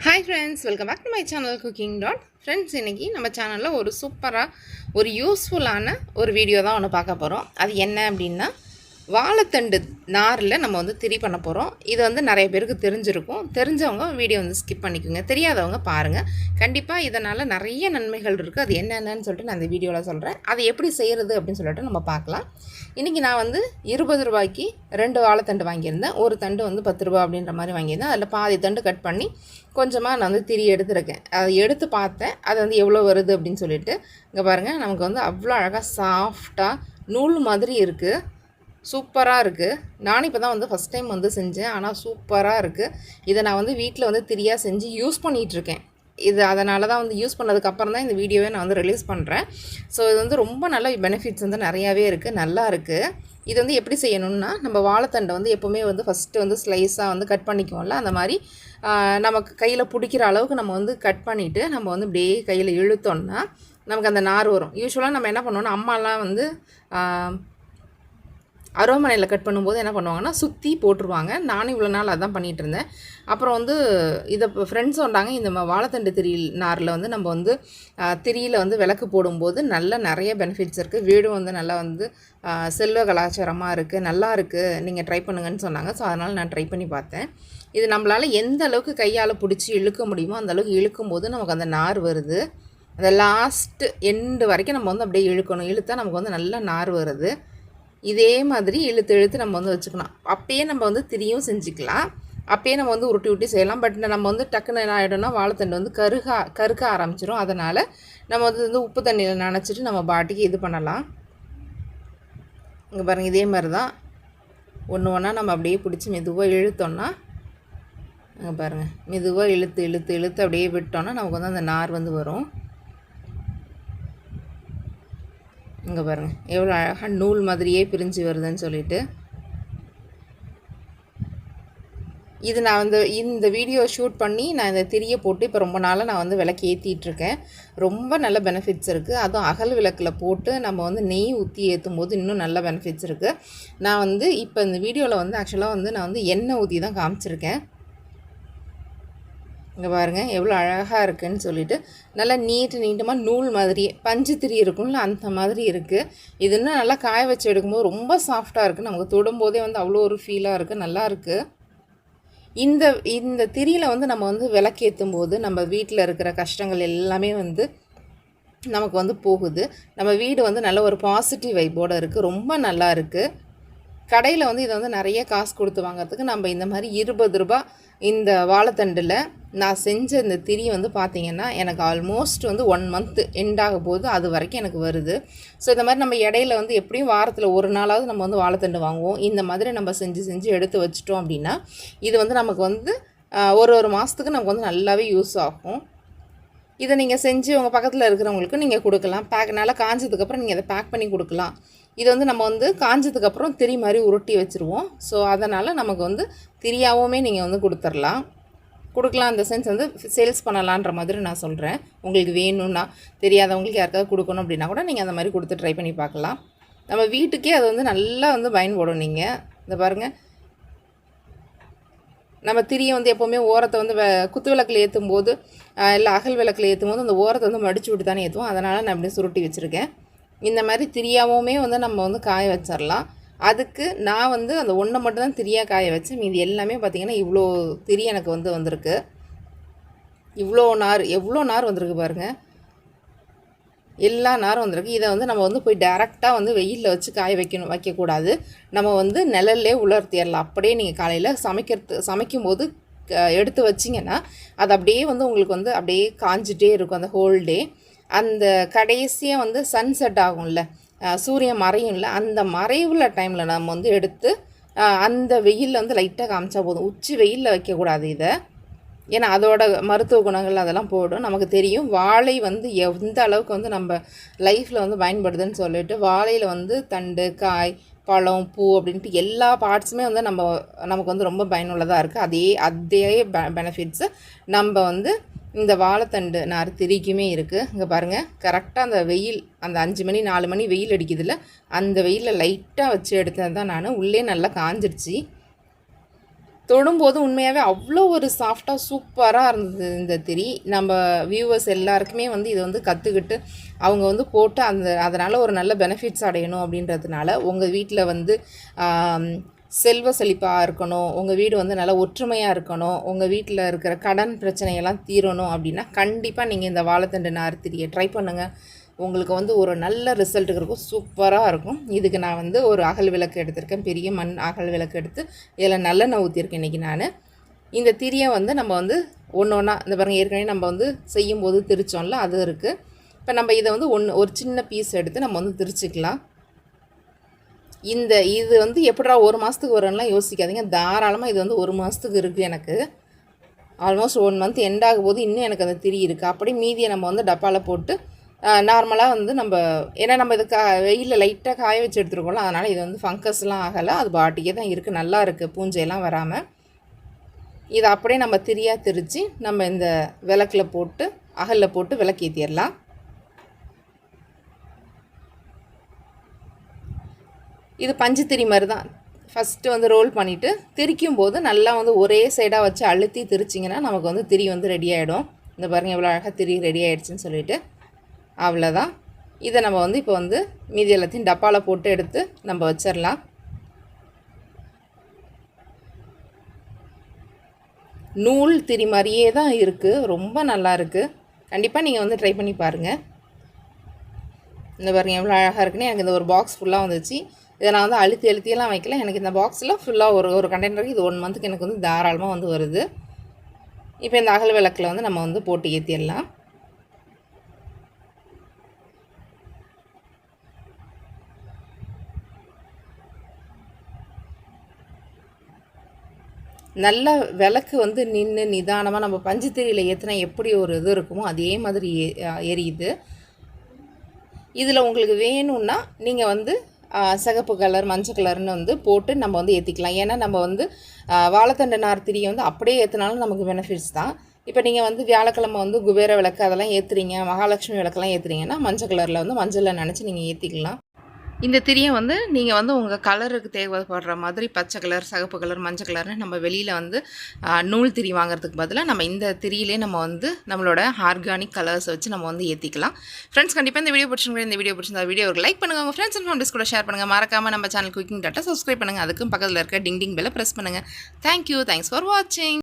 Hi friends welcome back to my channel cooking dot friends இன்றைக்கி நம்ம சேனலில் ஒரு சூப்பராக ஒரு யூஸ்ஃபுல்லான ஒரு வீடியோ தான் ஒன்று பார்க்க போகிறோம் அது என்ன அப்படின்னா வாழைத்தண்டு நாரில் நம்ம வந்து திரி பண்ண போகிறோம் இது வந்து நிறைய பேருக்கு தெரிஞ்சிருக்கும். தெரிஞ்சவங்க வீடியோ வந்து ஸ்கிப் பண்ணிக்கோங்க. தெரியாதவங்க பாருங்கள் கண்டிப்பாக இதனால் நிறைய நன்மைகள் இருக்குது அது என்னென்னு சொல்லிட்டு நான் இந்த வீடியோவில் சொல்கிறேன் அதை எப்படி செய்கிறது அப்படின்னு சொல்லிட்டு நம்ம பார்க்கலாம். இன்றைக்கி நான் வந்து இருபது ரூபாய்க்கு ரெண்டு வாழைத்தண்டு வாங்கியிருந்தேன். ஒரு தண்டு வந்து பத்து ரூபா அப்படின்ற மாதிரி வாங்கியிருந்தேன். அதில் பாதி தண்டு கட் பண்ணி கொஞ்சமாக நான் வந்து திரி எடுத்துருக்கேன். அதை எடுத்து பார்த்தேன். அது வந்து எவ்வளோ வருது அப்படின்னு சொல்லிட்டு. இங்கே பாருங்கள் நமக்கு வந்து அவ்வளோ அழகாக சாஃப்டாக நூல் மாதிரி இருக்குது சூப்பராக இருக்குது நானும் இப்போ தான் வந்து ஃபஸ்ட் டைம் வந்து செஞ்சேன். ஆனால் சூப்பராக இருக்குது இதை நான் வந்து வீட்டில் வந்து திரியாக செஞ்சு யூஸ் பண்ணிகிட்ருக்கேன் இது அதனால தான் வந்து யூஸ் பண்ணதுக்கப்புறம் தான் இந்த வீடியோவை நான் வந்து ரிலீஸ் பண்ணுறேன் ஸோ இது வந்து ரொம்ப நல்ல பெனிஃபிட்ஸ் வந்து நிறையாவே இருக்குது நல்லா இருக்குது இது வந்து எப்படி செய்யணும்னா நம்ம வாழைத்தண்டை வந்து எப்போவுமே வந்து ஃபஸ்ட்டு வந்து ஸ்லைஸாக வந்து கட் பண்ணிக்குவோம்ல அந்த மாதிரி நமக்கு கையில் பிடிக்கிற அளவுக்கு நம்ம வந்து கட் பண்ணிவிட்டு நம்ம வந்து இப்படியே கையில் இழுத்தோம்னா நமக்கு அந்த நார் வரும். யூஸ்வலாக நம்ம என்ன பண்ணுவோம்னா அம்மாலாம் வந்து அரோமனையில் கட் பண்ணும்போது என்ன பண்ணுவாங்கன்னா சுற்றி போட்டுருவாங்க. நானும் இவ்வளோ நாள் அதான் பண்ணிகிட்டு இருந்தேன். அப்புறம் வந்து இதை ஃப்ரெண்ட்ஸ் சொன்னாங்க இந்த வாழைத்தண்டு திரியில் நாரில் வந்து நம்ம வந்து திரியில் வந்து விளக்கு போடும்போது நல்ல நிறைய பெனிஃபிட்ஸ் இருக்குது வீடும் வந்து நல்லா வந்து செல்வ கலாச்சாரமாக இருக்குது நல்லா இருக்குது நீங்கள் ட்ரை பண்ணுங்கன்னு சொன்னாங்க. ஸோ அதனால் நான் ட்ரை பண்ணி பார்த்தேன். இது நம்மளால் எந்த அளவுக்கு கையால் பிடிச்சி இழுக்க முடியுமோ அந்த அளவுக்கு இழுக்கும் போது நமக்கு அந்த நார் வருது. அந்த லாஸ்ட்டு எண்டு வரைக்கும் நம்ம வந்து அப்படியே இழுக்கணும். இழுத்தா நமக்கு வந்து நல்ல நார் வருது. இதே மாதிரி இழுத்து இழுத்து நம்ம வந்து வச்சுக்கலாம். அப்பயே நம்ம வந்து திரியும் செஞ்சுக்கலாம். அப்பயே நம்ம வந்து உருட்டி உருட்டி செய்யலாம். பட் நம்ம வந்து டக்குன்னு என்ன ஆகிடும்னா வாழைத்தண்டு வந்து கருகா கருக்க ஆரம்பிச்சிடும் அதனால் நம்ம வந்து வந்து உப்பு தண்ணியில் நினச்சிட்டு நம்ம பாட்டிக்கு இது பண்ணலாம். இங்கே பாருங்கள் இதே மாதிரி தான் ஒன்று ஒன்றா நம்ம அப்படியே பிடிச்சி மெதுவாக இழுத்தோன்னா அங்கே பாருங்கள் மெதுவாக இழுத்து இழுத்து இழுத்து அப்படியே விட்டோன்னா நமக்கு வந்து அந்த நார் வந்து வரும். இங்கே பாருங்கள் எவ்வளோ அழகாக நூல் மாதிரியே பிரிஞ்சு வருதுன்னு சொல்லிட்டு. இது நான் வந்து இந்த வீடியோ ஷூட் பண்ணி நான் இந்த திரியை போட்டு இப்போ ரொம்ப நாளாக நான் வந்து விளக்கு ஏற்றிட்டுருக்கேன் ரொம்ப நல்ல பெனிஃபிட்ஸ் இருக்குது அதுவும் அகல் விளக்கில் போட்டு நம்ம வந்து நெய் ஊற்றி ஏற்றும் போது இன்னும் நல்ல பெனிஃபிட்ஸ் இருக்குது நான் வந்து இப்போ இந்த வீடியோவில் வந்து ஆக்சுவலாக வந்து நான் வந்து எண்ணெய் ஊற்றி தான் காமிச்சிருக்கேன். இங்கே பாருங்கள் எவ்வளோ அழகாக இருக்குதுன்னு சொல்லிட்டு நல்லா நீட்டு நீட்டமாக நூல் மாதிரி பஞ்சு திரி இருக்கும்ல அந்த மாதிரி இருக்குது இது இன்னும் நல்லா காய வச்சு எடுக்கும்போது ரொம்ப சாஃப்டாக இருக்குது நமக்கு தொடும்போதே வந்து அவ்வளோ ஒரு ஃபீலாக இருக்குது நல்லா இருக்குது இந்த இந்த திரியில் வந்து நம்ம வந்து விளக்கேற்றும் போது நம்ம வீட்டில் இருக்கிற கஷ்டங்கள் எல்லாமே வந்து நமக்கு வந்து போகுது. நம்ம வீடு வந்து நல்ல ஒரு பாசிட்டிவ் வைப்போடு இருக்குது ரொம்ப நல்லா இருக்குது கடையில் வந்து இதை வந்து நிறைய காசு கொடுத்து வாங்கிறதுக்கு நம்ம இந்த மாதிரி இருபது ரூபா இந்த வாழைத்தண்டில் நான் செஞ்ச இந்த திரி வந்து பார்த்திங்கன்னா எனக்கு ஆல்மோஸ்ட் வந்து ஒன் மந்த் எண்ட் ஆக போது அது வரைக்கும் எனக்கு வருது. ஸோ இந்த மாதிரி நம்ம இடையில வந்து எப்படியும் வாரத்தில் ஒரு நாளாவது நம்ம வந்து வாழைத்தண்டு வாங்குவோம். இந்த மாதிரி நம்ம செஞ்சு செஞ்சு எடுத்து வச்சிட்டோம் அப்படின்னா இது வந்து நமக்கு வந்து ஒரு ஒரு மாதத்துக்கு நமக்கு வந்து நல்லாவே யூஸ் ஆகும். இதை நீங்கள் செஞ்சு உங்கள் பக்கத்தில் இருக்கிறவங்களுக்கு நீங்கள் கொடுக்கலாம். பேக் நல்லா காஞ்சதுக்கப்புறம் நீங்கள் அதை பேக் பண்ணி கொடுக்கலாம். இது வந்து நம்ம வந்து காஞ்சதுக்கப்புறம் திரி மாதிரி உருட்டி வச்சுருவோம். ஸோ அதனால் நமக்கு வந்து திரியாகவுமே நீங்கள் வந்து கொடுத்துர்லாம். கொடுக்கலாம் அந்த சென்ஸ் வந்து சேல்ஸ் பண்ணலான்ற மாதிரி நான் சொல்கிறேன் உங்களுக்கு வேணும்னா தெரியாதவங்களுக்கு யாருக்காவது கொடுக்கணும் அப்படின்னா கூட நீங்கள் அந்த மாதிரி கொடுத்து ட்ரை பண்ணி பார்க்கலாம். நம்ம வீட்டுக்கே அது வந்து நல்லா வந்து பயன்படும் நீங்கள் இந்த பாருங்கள் நம்ம திரியை வந்து எப்போவுமே ஓரத்தை வந்து குத்து விளக்கில் ஏற்றும் போது இல்லை அகல் விளக்கில் ஏற்றும் போது அந்த ஓரத்தை வந்து மடித்து விட்டு தானே ஏற்றுவோம் அதனால் நான் அப்படியே சுருட்டி வச்சுருக்கேன். இந்த மாதிரி திரியாவுமே வந்து நம்ம வந்து காய வச்சிடலாம் அதுக்கு நான் வந்து அந்த ஒன்றை மட்டும்தான் திரியாக காய வச்சேன் மீதி எல்லாமே பார்த்திங்கன்னா இவ்வளோ திரி எனக்கு வந்து வந்திருக்கு. இவ்வளோ நார் எவ்வளோ நார் வந்திருக்கு பாருங்கள் எல்லா நாரும் வந்திருக்கு. இதை வந்து நம்ம வந்து போய் டேரெக்டாக வந்து வெயிலில் வச்சு காய வைக்கணும் வைக்கக்கூடாது. நம்ம வந்து நிழல்லே உலர்த்திடலாம் அப்படியே நீங்கள் காலையில் சமைக்கிறது சமைக்கும்போது எடுத்து வச்சிங்கன்னா அது அப்படியே வந்து உங்களுக்கு வந்து அப்படியே காஞ்சிட்டே இருக்கும். அந்த ஹோல் டே அந்த கடைசியாக வந்து சன்செட் ஆகும்ல. சூரியன் மறையும்ல. அந்த மறைவுள்ள டைமில் நம்ம வந்து எடுத்து அந்த வெயிலில் வந்து லைட்டாக காமிச்சா போதும். உச்சி வெயிலில் வைக்கக்கூடாது இதை. ஏன்னா அதோட மருத்துவ குணங்கள் அதெல்லாம் போடும். நமக்கு தெரியும். வாழை வந்து எந்த அளவுக்கு வந்து நம்ம லைஃப்பில் வந்து பயன்படுதுன்னு சொல்லிட்டு வாழையில் வந்து தண்டு காய் பழம் பூ அப்படின்ட்டு எல்லா பார்ட்ஸுமே வந்து நம்ம நமக்கு வந்து ரொம்ப பயனுள்ளதாக இருக்குது அதே அதே பெனிஃபிட்ஸு நம்ம வந்து இந்த வாழைத்தண்டு நார் திரிக்குமே இருக்குது இங்கே பாருங்கள் கரெக்டாக அந்த வெயில் அந்த அஞ்சு மணி நாலு மணி வெயில் அடிக்குதுல்ல அந்த வெயிலில் லைட்டாக வச்சு எடுத்தது தான் நான். உள்ளே நல்லா காஞ்சிடுச்சு தொடும்போது உண்மையாகவே அவ்வளோ ஒரு சாஃப்டாக சூப்பராக இருந்தது இந்த திரி. நம்ம வியூவர்ஸ் எல்லாருக்குமே வந்து இதை வந்து கற்றுக்கிட்டு அவங்க வந்து போட்டு அந்த அதனால் ஒரு நல்ல பெனிஃபிட்ஸ் அடையணும் அப்படின்றதுனால உங்கள் வீட்டில் வந்து செல்வ செழிப்பாக இருக்கணும். உங்கள் வீடு வந்து நல்லா ஒற்றுமையாக இருக்கணும். உங்கள் வீட்டில் இருக்கிற கடன் பிரச்சனையெல்லாம் தீரணும் அப்படின்னா கண்டிப்பாக நீங்கள் இந்த வாழைத்தண்டு நார்த்திரியை ட்ரை பண்ணுங்கள் உங்களுக்கு வந்து ஒரு நல்ல ரிசல்ட் இருக்கும். சூப்பராக இருக்கும். இதுக்கு நான் வந்து ஒரு அகல் விளக்கு எடுத்திருக்கேன். பெரிய மண் அகல் விளக்கு எடுத்து இதில் நல்லெண்ணெய் ஊற்றிருக்கேன் இன்றைக்கி நான். இந்த திரியை வந்து நம்ம வந்து ஒன்று ஒன்றா இந்த பாருங்கள் ஏற்கனவே நம்ம வந்து செய்யும்போது திரிச்சோம்ல அது இருக்குது இப்போ நம்ம இதை வந்து ஒன்று ஒரு சின்ன பீஸ் எடுத்து நம்ம வந்து திரிச்சிக்கலாம். இந்த இது வந்து எப்படா ஒரு மாதத்துக்கு வரும்லாம் யோசிக்காதீங்க. தாராளமாக இது வந்து ஒரு மாதத்துக்கு இருக்குது எனக்கு. ஆல்மோஸ்ட் ஒன் மந்த் எண்ட் ஆகும் போது இன்னும் எனக்கு அந்த திரி இருக்குது அப்படி மீதியை நம்ம வந்து டப்பாவில் போட்டு நார்மலாக வந்து நம்ம ஏன்னா நம்ம இது கா வெயிலில் லைட்டாக காய வச்சு எடுத்துருக்கோம்ல அதனால் இது வந்து ஃபங்கஸ்லாம் ஆகலை. அது பாட்டிக்கே தான் இருக்குது நல்லா இருக்குது பூஞ்சையெல்லாம் வராமல் இதை அப்படியே நம்ம திரியாக திரித்து நம்ம இந்த விளக்கில் போட்டு அகலில் போட்டு விளக்கேற்றிடலாம் இது பஞ்சு திரி மாதிரி தான் ஃபஸ்ட்டு வந்து ரோல் பண்ணிவிட்டு திரிக்கும் போது நல்லா வந்து ஒரே சைடாக வச்சு அழுத்தி திரிச்சிங்கன்னா நமக்கு வந்து திரி வந்து ரெடி ஆகிடும் இந்த பாருங்கள் எவ்வளோ அழகாக திரி ரெடி ஆகிடுச்சின்னு சொல்லிவிட்டு அவ்வளோதான் இதை நம்ம வந்து இப்போ வந்து மீதி எல்லாத்தையும் டப்பாவில் போட்டு எடுத்து நம்ம வச்சிடலாம் நூல் திரி மாதிரியே தான் இருக்குது ரொம்ப நல்லா இருக்குது கண்டிப்பாக நீங்கள் வந்து ட்ரை பண்ணி பாருங்கள் இந்த பாருங்க எவ்வளோ அழகாக இருக்குன்னு எனக்கு இந்த ஒரு பாக்ஸ் ஃபுல்லாக வந்துச்சு. இதை நான் வந்து அழுத்தி அழுத்தியெல்லாம் வைக்கல. எனக்கு இந்த பாக்ஸில் ஃபுல்லாக ஒரு ஒரு கண்டெய்னருக்கு இது ஒன் மந்த்துக்கு எனக்கு வந்து தாராளமாக வந்து வருது. இப்போ இந்த அகல் விளக்கில் வந்து நம்ம வந்து போட்டு ஏற்றிடலாம் நல்ல விளக்கு வந்து நின்று நிதானமாக நம்ம பஞ்சுத்திரியில் ஏற்றினா எப்படி ஒரு இது இருக்குமோ அதே மாதிரி எரியுது இதில் உங்களுக்கு வேணும்னா நீங்கள் வந்து சிகப்பு கலர் மஞ்சள் கலர்னு வந்து போட்டு நம்ம வந்து ஏற்றிக்கலாம் ஏன்னா நம்ம வந்து வாழைத்தண்டு நார் திரியை வந்து அப்படியே ஏற்றினாலும் நமக்கு பெனிஃபிட்ஸ் தான். இப்போ நீங்கள் வந்து வியாழக்கிழமை வந்து குபேர விளக்கு அதெல்லாம் ஏற்றுறீங்க மகாலட்சுமி விளக்கெல்லாம் ஏற்றுறீங்கன்னா மஞ்சள் கலரில் வந்து மஞ்சளில் நினச்சி நீங்கள் ஏற்றிக்கலாம் இந்த திரியை வந்து நீங்கள் வந்து உங்கள் கலருக்கு தேவைப்படுற மாதிரி பச்சை கலர் சகப்பு கலர் மஞ்சள் கலர்னு நம்ம வெளியில் வந்து நூல் திரி வாங்குறதுக்கு பதிலாக நம்ம இந்த திரியிலே நம்ம வந்து நம்மளோட ஆர்கானிக் கலர்ஸ் வச்சு நம்ம வந்து ஏற்றிக்கலாம் ஃப்ரெண்ட்ஸ் கண்டிப்பாக இந்த வீடியோ பிடிச்சிருங்க இந்த வீடியோ பிடிச்சிருந்தா வீடியோ லைக் பண்ணுங்கள் உங்கள் ஃப்ரெண்ட்ஸ் அண்ட் ஃபேமிலிஸ் கூட ஷேர் பண்ணுங்கள் மறக்காமல் நம்ம சேனல் குக்கிங் டாட்டா சப்ஸ்கிரைப் பண்ணுங்கள் அதுக்கும் பக்கத்தில் இருக்க டிங் டிங் பெல்லை ப்ரெஸ் பண்ணுங்கள் தேங்க்யூ தேங்க்ஸ் ஃபார் வாட்சிங்